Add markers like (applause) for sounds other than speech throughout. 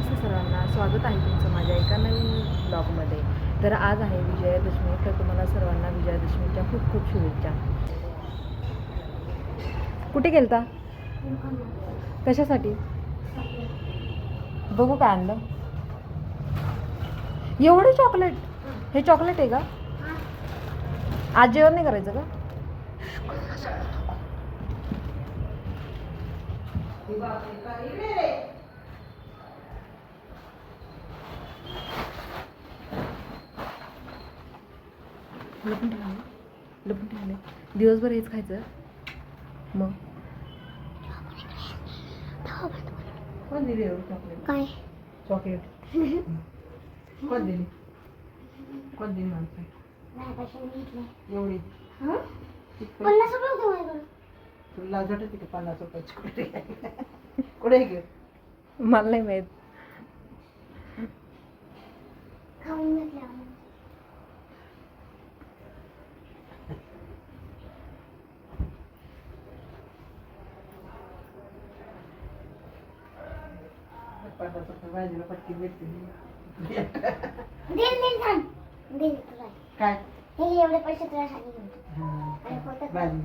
नमस्ते सर्वांना. स्वागत आहे तुमचं माझ्या एका नवीन ब्लॉगमध्ये. तर आज आहे विजयादशमी. तर तुम्हाला सर्वांना विजयादशमीच्या खूप खूप शुभेच्छा. कुठे गेलता? कशासाठी? बघू काय आणलं. एवढं चॉकलेट हे चॉकलेट आहे का? आज जेवण नाही करायचं का? लपून ठेवले लपून ठेवले दिवसभर हेच खायचं. मग? कोण दिली चॉकलेट काय? चॉकलेट (laughs) कोण दिली? कोण दिली माणसं? एवढी? पन्नास रुपये तुला का पन्नास रुपयाची कुठे (laughs) कुठे घे मला नाही माहीत. खाऊन पन्नास रुपये भाजीला पटकी भेटते देईन देईन थांब. देईन तुला. काय? हे एवढे पैसे तुला सांगितले आणि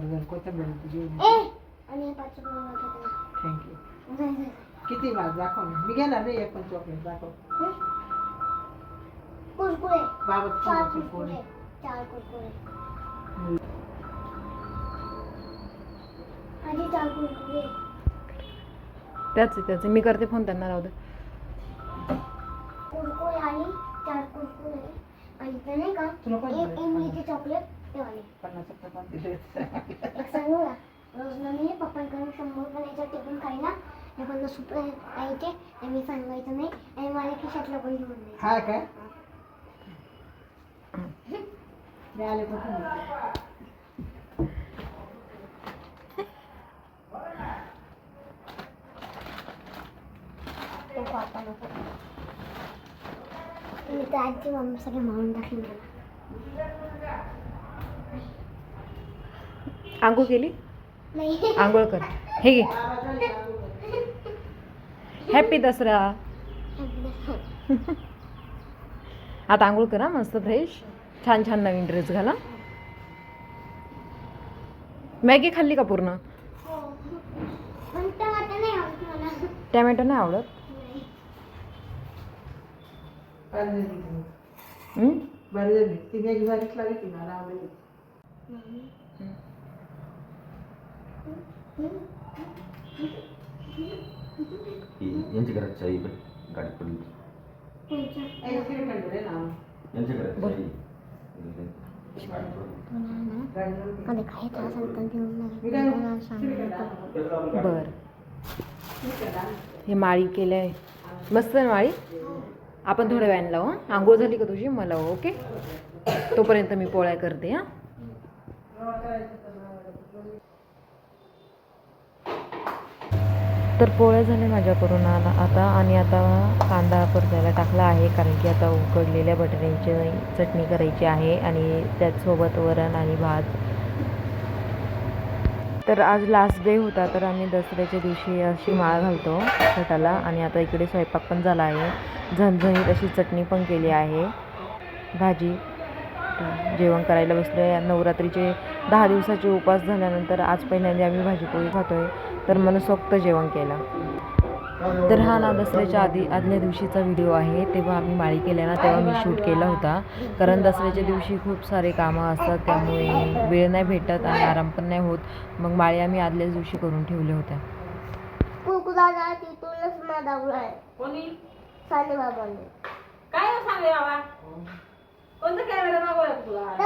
भाजी कोथिंबीर तुझी आणि पाच रुपये. थँक्यू. किती माझ दाखव मी घेणार नाही एक पण चॉकलेट दाखव? कुरकुरे. बाबा कुरकुरे. चार कुरकुरे. आधी चार कुरकुरे. त्याच त्याच मी करते फोन त्यांना राहू दे. कुरकुरे आणि चार कुरकुरे. आणि ते नाही का तुला कोण एक दिले? इमलीचे चॉकलेट ते वाले पन्नास रुपये पण दिले एक सांगू का? रोज ना मी पप्पांकडून शंभर टिफिन खायला. हे पन्नास रुपये यायचे आणि मी सांगायचं नाही. आणि माझ्या खिशातलं पण घेऊन हा काय? मी आले पण तो पापा नको मी तर आजी मम्मी सगळे मारून टाकली मला आंघोळ केली? नाही आंघोळ कर. हे घे. हॅपी दसरा. आता आंघोळ करा मस्त फ्रेश छान छान नवीन ड्रेस घाला. मॅगी खाल्ली का पूर्ण? हो. आवडत टॅमॅटो नाही आवडत नाही. हं? बरी झाली ती बारीक लागली मला आवडली. यांच्या घरात पण गाडी पडली. बर. हे माळी केलंय. मस्त आहे ना माळी? आपण थोड्या वेळाने लावू आंघोळ झाली का तुझी? मला ओके? तोपर्यंत मी पोळ्या करते हां. तर पोळ्या झाल्या माझ्याकडून आला आता आणि आता कांदा परतायला टाकला आहे कारण की आता उकडलेल्या बटाट्यांची चटणी करायची आहे आणि त्याचसोबत वरण आणि भात तर आज लास्ट डे होता तर आम्ही दसऱ्याच्या दिवशी अशी माळ घालतो छटाला. आणि आता इकडे स्वयंपाक पण झाला आहे. झणझणीत अशी चटणी पण केली आहे. भाजी. जेवण करायला बसलो आहे नवरात्रीचे दहा दिवसाचे उपास झाल्यानंतर आज पहिल्यांदा आम्ही भाजीपोळी खातो आहे तर मनसोक्त जेवण केलं. तर हा ना दसऱ्याच्या आधी आदल्या दिवशीचा व्हिडिओ आहे. तेव्हा आम्ही माळी केल्या ना तेव्हा मी शूट केला होता. कारण दसऱ्याच्या दिवशी खूप सारे कामं असतात. त्यामुळे वेळ नाही भेटत आणि आराम पण नाही होत. मग माळी आम्ही आदल्याच दिवशी करून ठेवल्या होत्या. बाबा? कोणतं कॅमेरा मागवला तुला?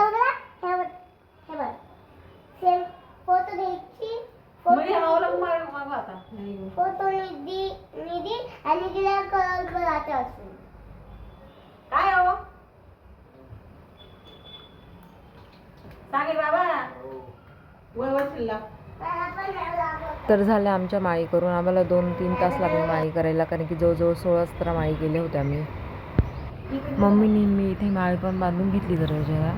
फोटो निधी निधी आणि तिला कलर करायचा असेल. काय हो? सांगे बाबा. वय वचला मला पण नाही लागत. तर झाल्या आमच्या माळी करून. आम्हाला दोन तीन तास लागले माळी करायला कारण की जवळजवळ सोळा सतरा माळी केल्या होत्या आम्ही. मम्मीनी मी इथे माळी पण बांधून घेतली दरवाजाला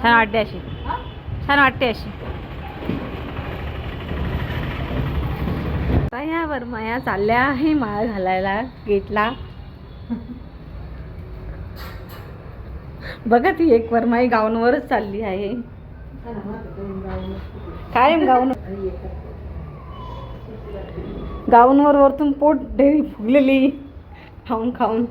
छान वाटते अशी. छान वाटते अशी. आता ह्या वरमाया चालल्या आहे माळ घालायला गेटला. बघा ती एक वरमाई गाऊनवरच चालली आहे. कायम गाऊन गाऊनवर वरतून पोट डेरी फुगलेली. खाऊन खाऊन.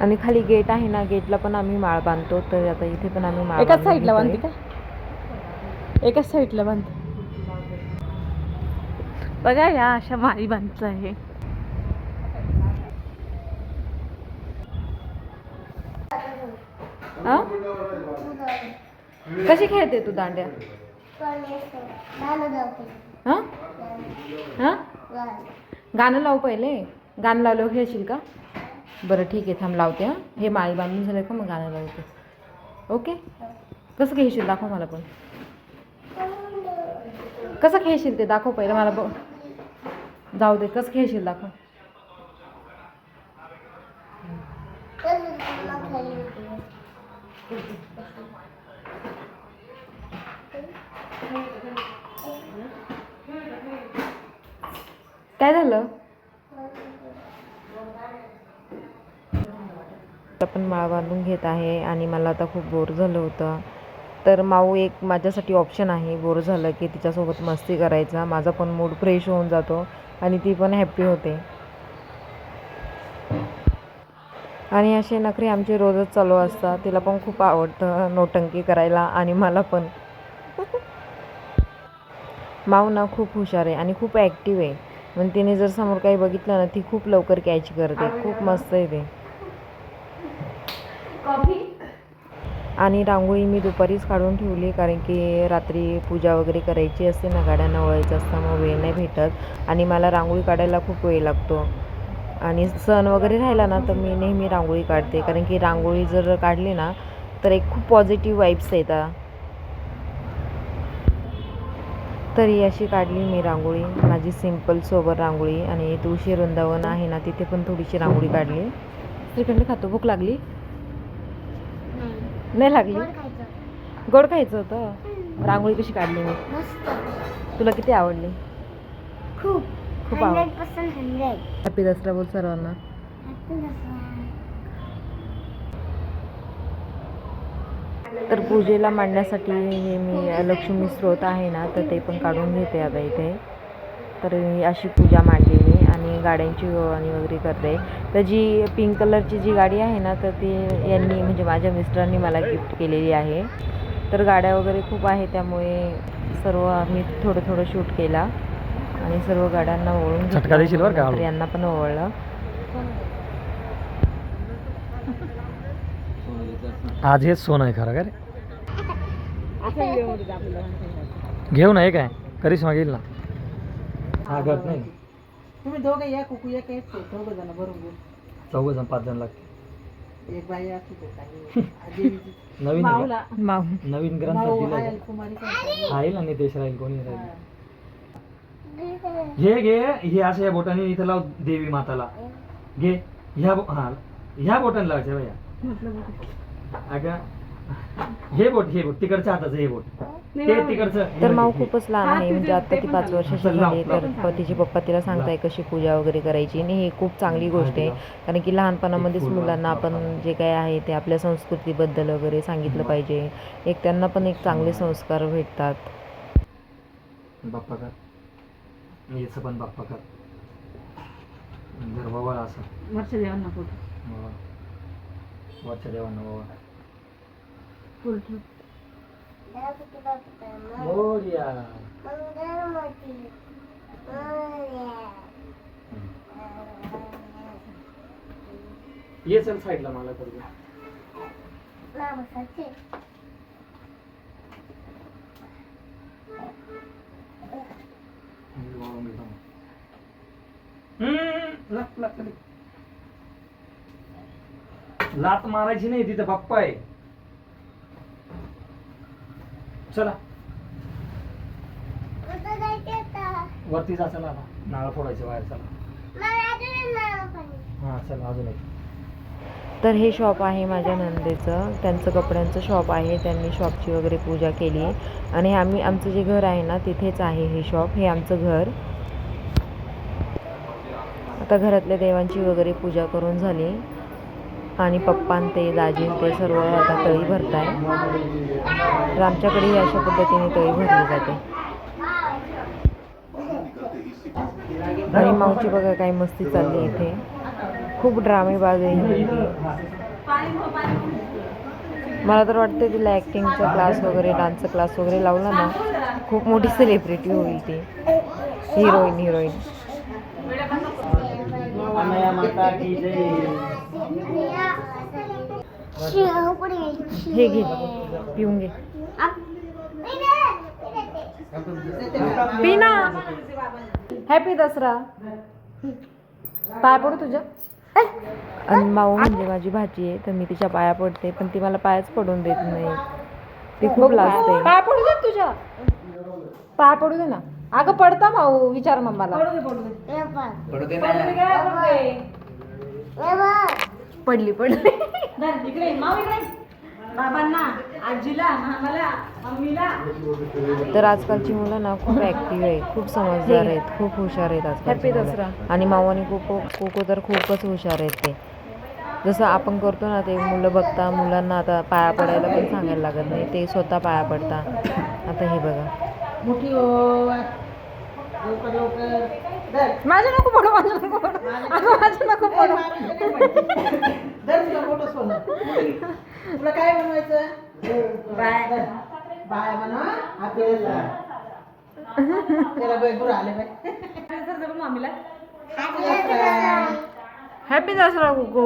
आणि खाली गेट आहे ना गेटला पण आम्ही माळ बांधतो तर आता इथे पण आम्ही माळ एकाच साईडला. बांधते का? एकाच साईडला बांधते. बघा या अशा माळी बांधचं आहे. हा? कशी खेळते तू दांड्या? हा? हा? गाणं लाव पहिले? गाणं लावल्यावर खेळशील का? बरं ठीक आहे. थांब लावते हां. हे माळी बांधून झालं का मग गाणं लावते. ओके? कसं घेशील दाखव मला पण. कसं खेळशील ते दाखव पहिलं मला बघ. जाऊ दे कसं खेळशील दाखव. काय झालं? पण माळ बांधून घेत आहे आणि मला आता खूप बोर झालं होतं. तर माऊ एक माझ्यासाठी ऑप्शन आहे. बोर झालं की तिच्यासोबत मस्ती करायचा. माझा पण मूड फ्रेश होऊन जातो आणि ती पण हॅप्पी होते. आणि असे नखरे आमचे रोजच चालू असतात. तिला पण खूप आवडतं नोटंकी करायला आणि मला पण. माऊ ना खूप हुशार आहे आणि खूप ॲक्टिव्ह आहे. म्हणजे तिने जर समोर काही बघितलं ना ती खूप लवकर कॅच करते. खूप मस्त आहे ते. आणि रांगोळी मी दुपारीच काढून ठेवली कारण की रात्री पूजा वगैरे करायची असते ना गाड्यांना वळायचं असतं मग वेळ नाही भेटत. आणि मला रांगोळी काढायला खूप वेळ लागतो. आणि सण वगैरे राहिला ना तर मी नेहमी रांगोळी काढते. कारण की रांगोळी जर काढली ना तर एक खूप पॉझिटिव्ह वाईब्स येतात तर अशी काढली मी रांगोळी. माझी सिंपल सोबर रांगोळी. आणि तुळशी वृंदावन आहे ना तिथे पण थोडीशी रांगोळी काढली. श्रीखंड खातो भूक लागली. नाही लागली? गोड खायचं होतं. रांगोळी कशी काढली मी तुला किती आवडली? खूप. खूप आवड hundred percent hundred. Happy Dasara बोल सर्वांना. तर पूजेला मांडण्यासाठी हे मी लक्ष्मी स्रोत आहे ना तर ते पण काढून घेते आता इथे. तर अशी पूजा मांडली मी आणि गाड्यांची ओवाळणी वगैरे करते. तर जी पिंक कलरची जी गाडी आहे ना तर ती यांनी म्हणजे माझ्या मिस्टरांनी मला गिफ्ट केलेली आहे. तर गाड्या वगैरे खूप आहे त्यामुळे सर्व मी थोडं थोडं शूट केला. आणि सर्व गाड्यांना ओळून यांना पण ओवळलं आज हेच सोनं आहे खरं का रे? घेऊ ना हे काय? करिश्मा घेईल ना. हा गट नाही. तुम्ही दोघं या कुकू एक एक दोघं जण भरून घेऊ. चौघ जण पाच जण लागते एक बाई असू दे काही देवीची. (laughs) नवीन आहे का? माऊ. नवीन ग्रंथ कुमारी? राहील आणि नितेश राहील कोणी राहील? हे घे हे असं या बोटाने इथं लाव देवी माताला. घे ह्या बो- हा ह्या बोटाने लावायचं भैया अगं हे बोट हे बोट तिकडच्या हाताचं हे बोट. ते तिकडचं तर माऊ खूपच लहान आहे म्हणजे आता ती पाच वर्षाची झाली तर प- तिचे पप्पा तिला सांगताय कशी पूजा वगैरे करायची आणि ही खूप चांगली गोष्ट आहे. कारण की लहानपणामध्येच मुलांना आपण जे काय आहे ते आपल्या संस्कृतीबद्दल वगैरे सांगितलं पाहिजे. एक त्यांना पण एक चांगले संस्कार भेटतात. बाप्पा कर. याचं पण बाप्पा कर. गर्भवळ असं. वर्ष देवांना फोटो. बाबा. वरच्या देवांना बाबा. बाप्पा मोरया. ये चल साईडला मला करू. लात मारायची नाही तिथं बाप्पा आहे. चला. वरती जा चला आता. फोडायचे बाहेर चला. मला अजून नाव पण हा चला अजून एक. तर हे शॉप आहे माझ्या नंदेचं. त्यांचं कपड्यांचं शॉप आहे. त्यांनी शॉपची वगैरे पूजा केली आणि आम्ही आमचं जे घर आहे ना तिथेच आहे हे शॉप. हे आमचं घर. आता घरातल्या देवांची वगैरे पूजा करून झाली. आणि पप्पान ते दाजीन ते सर्व आता तळी भरताय. तर आमच्याकडेही अशा पद्धतीने तळी भरली जाते. आणि मावची बघा काय मस्ती चालली इथे. खूप ड्रामेबाज आहे मला तर वाटतं तिला ॲक्टिंगचा क्लास वगैरे डान्सचा क्लास वगैरे लावला ना खूप मोठी सेलिब्रिटी होईल ती. हिरोईन हिरोईन हे घे पिऊन घे. आप- पी ना हॅपी दसरा. पाया पडू तुझ्या? आणि माऊ म्हणजे माझी भाची आहे तर मी तिच्या पाया पडते पण ती मला पायाच पडून देत नाही. ती खूप लाजते. पाया पडू दे तुझ्या. पाया पडू दे ना. अगं पडता माऊ विचार मम्माला. पडली पडली धर, इकडे माऊ इकडे बाबांना आजीला मामाला मम्मीला. तर आजकालची मुलं ना खूप ॲक्टिव्ह आहे. खूप समजदार आहेत. खूप हुशार आहेत आज हॅपी दसरा. आणि आणि कोको कोको तर खूपच हुशार आहेत ते. जसं आपण करतो ना ते मुलं बघता मुलांना आता पाया पडायला पण सांगायला लागत नाही. ते स्वतः पाया पडता. आता हे बघा. मोठी लवकर लवकर. धर. माझं नको पडू माझं नको पडू. अगं माझं नको पडू. धर तुला मोठं सोनं. तुला काय बनवायचं? बाय. बाय म्हणा आपल्याला त्याला आले बाय मामीला happy Dasara Coco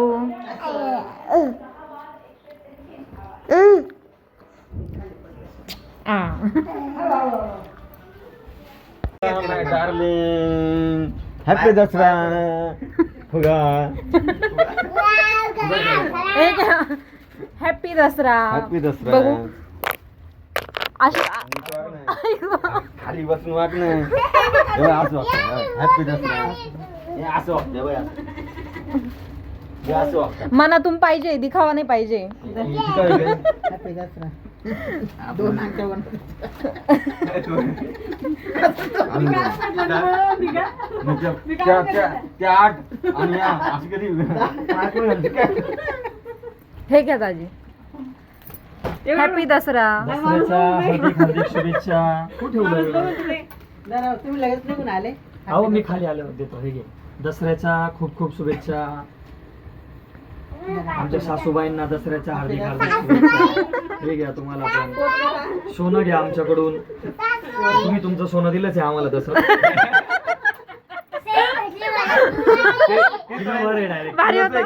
darling. Happy Dasara फुगा. हॅपी दसरा हॅपी दसरा बघू. अशी खाली बसून वाग ना हे असं वागतं हॅपी दसरा हे असं वागतं बघ. हे असं वागतं मनातून पाहिजे दिखावा नाही पाहिजे. हॅपी दसरा दोन? हे घ्या दाजी. हॅपी दसरा. शुभेच्छा. तुम्ही लगेच निघून आले. अहो मी खाली आलो देतो. हे घे. दसऱ्याच्या खूप खूप शुभेच्छा. आमच्या सासूबाईंना दसऱ्याच्या हार्दिक हार्दिक शुभेच्छा. हे घ्या तुम्हाला पण सोनं घ्या आमच्याकडून. तुम्ही तुमचं सोनं दिलंच आहे आम्हाला तसं.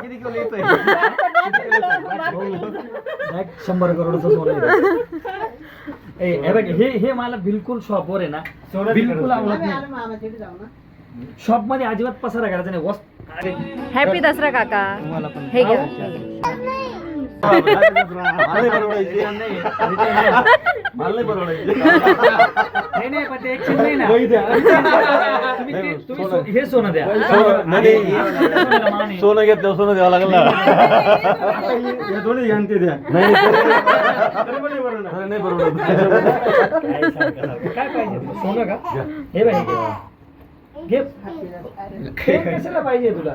किती किलो येतोय? Direct शंभर करोडचं सोनं हे हे हे मला बिलकुल शॉपवर आहे ना. सोनं बिलकुल. आवडत नाही. शॉपमध्ये अजिबात पसारा करायचा नाही. वस्त हॅपी दसरा काका. तुम्हाला पण. हे घ्या. (laughs) हे. सोनं. द्या. सोनं- घेतलं सोनं द्यावं लागेल ना. हे दोन्ही घ्या आणि ते द्या. नाही परवडत. काय पाहिजे? सोनं का? हे हे घे. हे कशाला पाहिजे तुला?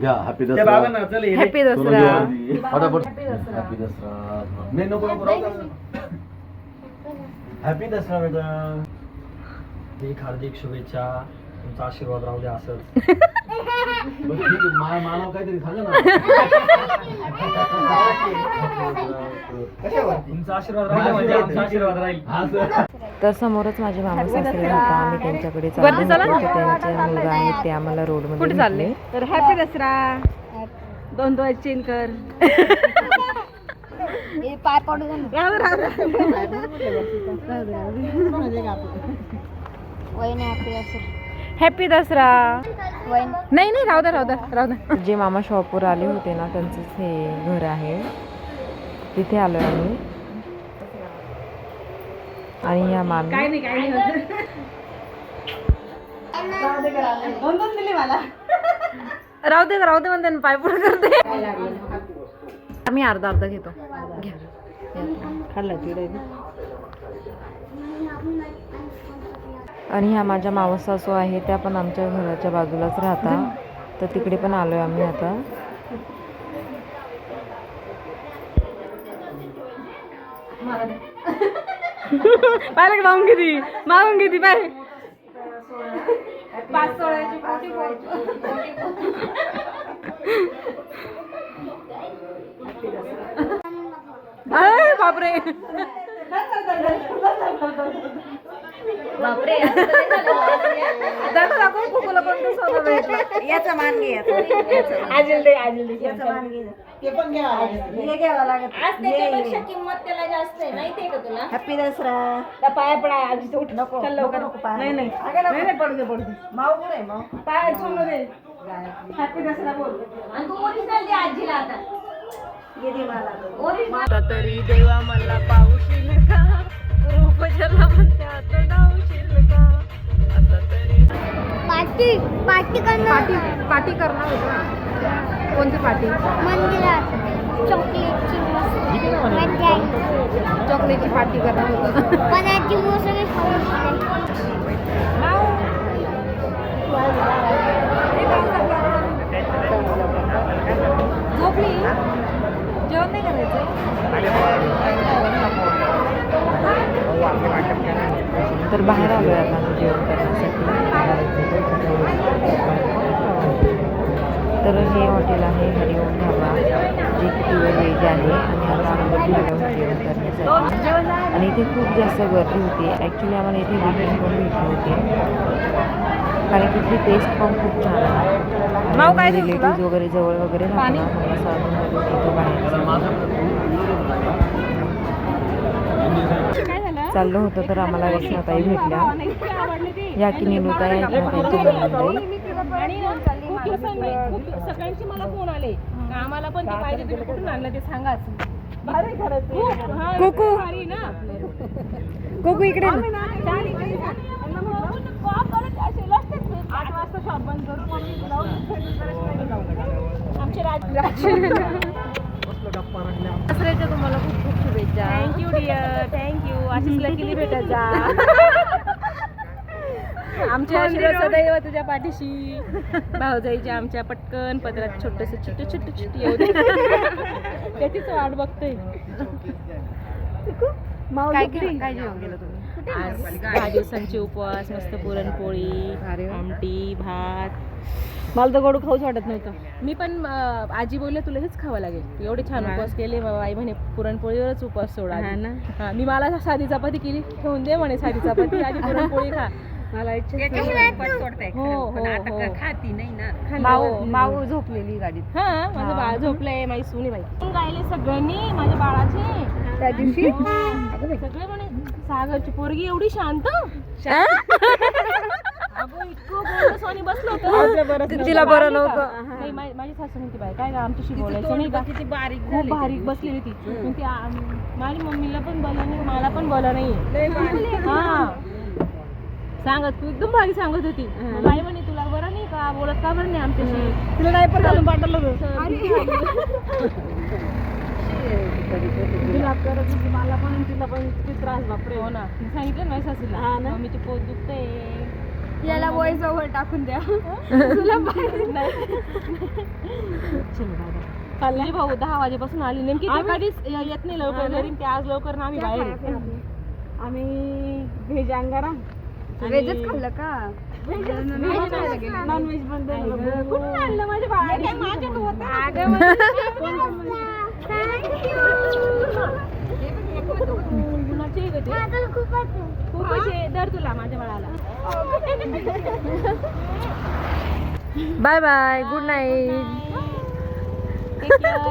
घ्या हॅपी त्या दसरा बाबांना चल हे हॅपी सोनं दसरा घेऊ आधी. फटाफट हॅपी दसरा नाही नको नको राहू द्या. हॅपी दसरा बेटा एक हार्दिक शुभेच्छा. तुमचा आशीर्वाद राहू द्या असंच. बरं, ठीक आहे. मा- मानव काहीतरी सांगा ना. (laughs) (laughs) तुमचा आशीर्वाद राहू द्या म्हणजे आमचा आशीर्वाद. राहील. हा, सर. तर समोरच माझे मामा सासरे राहता आम्ही त्यांच्याकडे चाललो होतो. त्यांचे मुलगा आहेत ते आम्हाला रोडमध्ये चालले? तर हॅपी दसरा. दोन दोन चेन कर. हे पाय पडू दे. राहू दे, राहू. दे. हॅपी दसरा. नाही नाही राहू द्या राहू द्या राहू द्या जे मामा शॉपवर आले होते ना त्यांचंच हे घर आहे. तिथे आलो आम्ही. आणि या मामी. मला राहू दे राहू दे म्हणते पाय पुढे करते. आम्ही अर्धा अर्धा घेतो. घ्या. खाल्ला तिकडे आणि ह्या माझ्या मावस सासू आहे त्या पण आमच्या घराच्या बाजूलाच राहतात तर तिकडे पण आलोय आम्ही आता. पाहिलं का मागून किती मागून किती पाय पाच सोळ्याची बापरे. (laughs) बापरे. दाखव दाखव कुकूला कोणतं सोनं भेटलं. याचा मान घे आजिल दे आजिल दे. याचा मान घे. ते पण घ्यावं हे घ्यावं लागत किंमत त्याला जास्त आहे माहितीये का तुला? हॅपी दसरा. त्या पाया पडा आजी उठ. नको चल नको लवकर. नको पाय नाही नाही. नाही नाही पडू दे पडू दे. माऊ कुठे आहे, माऊ? पाय सोनं दे. हॅपी दसरा बोल. आणि तू ओरिजिनल दे आजीला आता. तरी देवा मला पाऊशील का? रूप जला म्हणते आता धावशील का? आता तरी पार्टी पार्टी करणार. पाटी करणार होतो कोणती पाटी? मंदिरात. चॉकलेटची. चॉकलेटची पाटी करणार होतो पण आजी गेले. झोपली जेवण नाही करायचं? तर बाहेर आलोय आता जेवण करण्यासाठी. तर हे हॉटेल आहे हरिओम ढाबा जे की प्युअर आहे आणि आता आम्ही जेवण करण्यासाठी. आणि इथे खूप जास्त गर्दी होती. ॲक्च्युली आम्हाला इथे बिल्डिंग पण भेटली होती. कारण की इथली टेस्ट पण खूप छान आहे. रिलेटिव्ह वगैरे जवळ वगैरे चाललो होतो तर आम्हाला रत्नाताई भेटल्या. या की निलुताई आहेत ना त्यांची नणंदबाई सगळ्यांची मला फोन आले. आम्हाला पण ते पाहिजे तुम्ही कुठून आणलं ते सांगाच कुकू. भारी ना. कुकू इकडे. आठ वाजता शॉप बंद करू आमचे राज (laughs) दसऱ्याच्या तुम्हाला खूप खूप शुभेच्छा. थँक्यू डिअर थँक्यू अशीच (laughs) लकीली भेटत जा. (laughs) आमचे आशीर्वाद सदैव तुझ्या पाठीशी. भाऊजाईच्या आमच्या पटकन पदरात छोटस छोट छोट छोट येऊ दे. त्याचीच वाट बघतोय. काय काय जेवण तुम्ही आज दहा दिवसांचे उपवास मस्त पुरणपोळी. आमटी भात. मला तर गोड खाऊच वाटत नव्हतं. मी पण आजी बोलले तुला हेच खावं लागेल. एवढे छान उपवास केले बाबा आई म्हणे पुरणपोळीवरच उपवास सोडा हा. ना. हा, मी मला साधी चपाती केली ठेवून दे म्हणे साधी चपाती आधी (laughs) पुरणपोळी खा. मला इच्छा हो हो हो. माऊ माऊ झोपलेली गाडीत. हा माझं बाळ झोपलंय माझी सुनी बाई. गायले सगळ्यांनी माझ्या बाळाचे. त्या दिवशी? सगळे म्हणे सागरची पोरगी एवढी शांत? अगं इतकं बोललं सोनी बसलो होतं. तिला बरं नव्हतं. नाही मा- माझी सासू म्हणते बाय काय गं आमच्याशी बोलायचं नाही का? किती बारीक खूप बारीक बसलेली ती आ- माझ्या मम्मीला पण बोला नाही मला पण बोला नाही. हा. सांगत तू एकदम भारी सांगत होती. बाई म्हणे तुला बरं नाही का? बोलत का बरं नाही आमच्याशी? तुला नाही पण घालून पाठवलं होतं. (laughs) तिला करत होती. मला पण तिला पण किती त्रास बापरे. हो ना. मी सांगितलं ना माझ्या सासूला मम्मीचे पोट दुखतंय. याला वॉइस ओव्हर टाकून द्या. (laughs) माझे भाऊ दहा वाजेपासून आली. नेमकी ते कधीच य- येत नाही लवकर घरी ते आज लवकर ना आम्ही बाहेर. आहे. आम्ही. व्हेज अंगारा. वेजच खाल्लं का? नॉन व्हेज बंद कुठून आणलं माझ्या गं ते? खूपच आहे. दर तुला माझ्या बाळाला बाय बाय गुड नाईट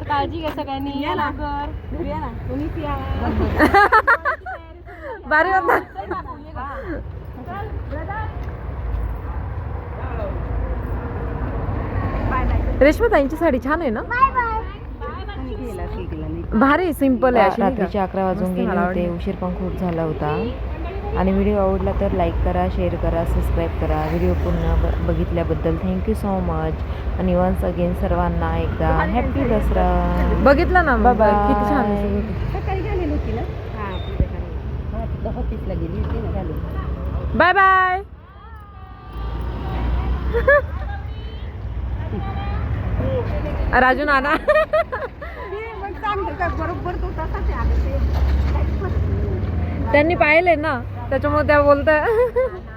काळजी घ्या सगळ्यांनी या लवकर घरी या ना तुम्हीच या होता. रेश्मा ताईंची साडी छान आहे ना? भारी सिंपल आहे रात्रीचे अकरा वाजून गेले होते. उशीर पण खूप झाला होता. आणि व्हिडिओ आवडला तर लाईक करा शेअर करा सबस्क्राईब करा. व्हिडिओ पूर्ण ब बघितल्याबद्दल थँक्यू सो मच आणि वन्स अगेन सर्वांना एकदा हॅपी दसरा. बघितलं ना bye. किती छान हा ऑफिसला गेली होती बाय बाय (laughs) राजू नाना. (laughs) (laughs) त्यांनी पाहिले ना त्याच्यामुळे त्या बोलताय. (laughs)